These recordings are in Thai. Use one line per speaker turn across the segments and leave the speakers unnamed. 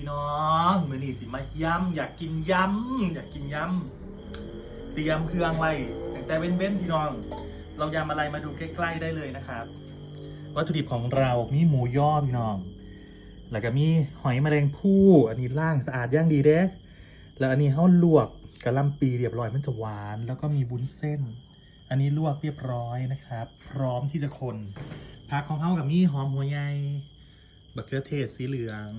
พี่น้องมือนี่สิมาย้ำอยากกินย้ำอยากกินย้ำเตรียมเครื่องไว้ตั้งแต่เว้นๆพี่น้อง เรายำอะไรมาดูใกล้ๆได้เลยนะครับ วัตถุดิบของเรามีหมูย่อพี่น้อง แล้วก็มีหอยแมลงภู่อันนี้ล่างสะอาดย่างดีเด้แล้วอันนี้เขาลวกกระลำปีเรียบร้อยมันจะหวาน แล้วก็มีบุ้นเส้น อันนี้ลวกเรียบร้อยนะครับ พร้อมที่จะคนผักของเขากับมีหอมหัวใหญ่บักเขือเทศสีเหลือง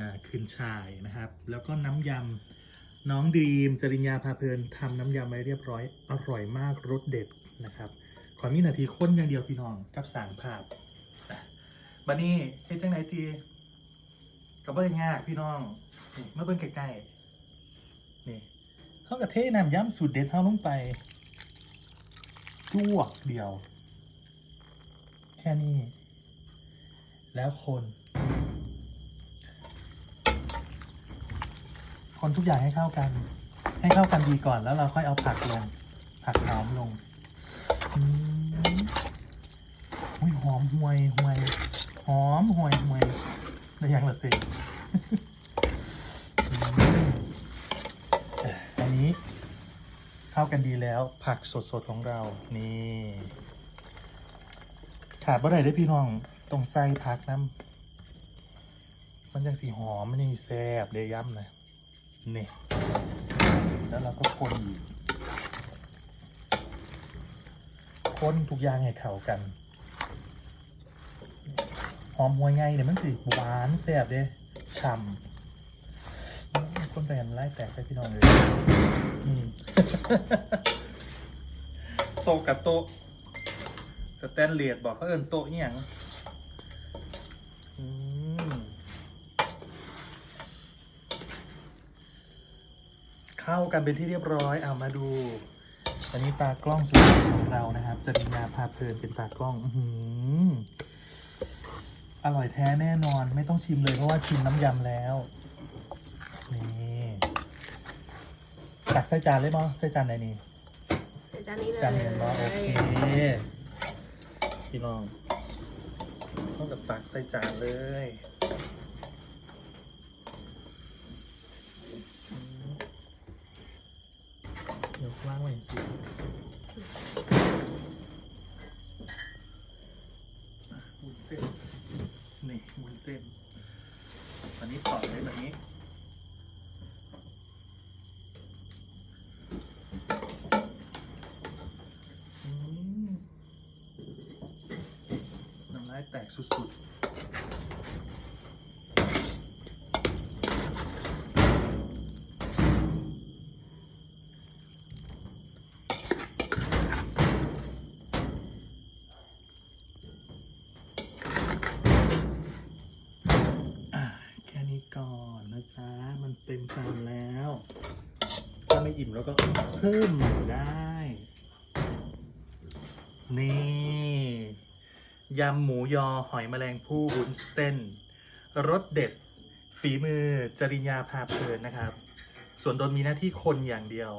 อ่าขึ้นชายนะครับ แล้วก็น้ำยำน้องดีมจริญญาพาเพลินทำน้ำยำไว้เรียบร้อยอร่อยมากรสเด็ดนะครับขอมีนาทีค้นอย่างเดียวพี่น้องกับสางภาพบันนี้เฮ็ดจังไหนทีกับว่าง่ายพี่น้องเมื่อเบิ่งใกล้ๆนี่เขากระเทน้ำยำสูตรเด็ดเท่าลงไปจวกเดียว แค่นี้ แล้วคน คนทุกอย่างให้เข้ากัน ให้เข้ากันดีก่อนแล้วเราค่อยเอาผักลง ผักหอมลงอืมอุ้ยหอมห่วยห่วยหอมห่วยห่วยได้ยังละสิอันนี้เข้ากันดีแล้ว ผักสดๆของเรา นี่ขาดบ่ได้เด้พี่น้องตรงไส้ผักน้ำมันยังสีหอม มันยังสิแซ่บเดยย้ำนะ นี่แล้วเราก็คนอีกคนทุกอย่างให้เข้ากันหอมหัวไงเนี่ยมันสิหวานแซ่บเด้ฉ่ำคนแปลนไล่แตกไปพี่น้องเลยโตะกับโตะสแตนเลสบอกเขาเอินโตะเนี่ยงอืม เข้ากันเป็นที่เรียบร้อยเอามาดู อันนี้ตากล้องสุดของเรานะครับจริญญาพาเพลินเป็นตากล้องอื้อหืออร่อยแท้แน่นอนไม่ต้องชิมเลยเพราะว่าชิมน้ำยำแล้วนี่ตักใส่จานเลยมั้งใส่จานไหนนี่
ใส่จานนี้เลย
จานนี้มั้งโอเคพี่น้องต้องกับตักใส่จานเลยอืมเดี๋ย ว่างไว้สิวุ้นเส้น นี่วุ้นเส้นอันนี้ต่อเลยแบบนี้น้ำลายแตกสุดๆ ก่อนนะจ๊ะ มันเต็มจานแล้ว ถ้าไม่อิ่มแล้วก็เพิ่มได้ นี่ยำหมูยอหอยแมลงภู่วุ้นเส้นรสเด็ด ฝีมือจริญญาพาเพลินนะครับ ส่วนโดนมีหน้าที่คนอย่างเดียว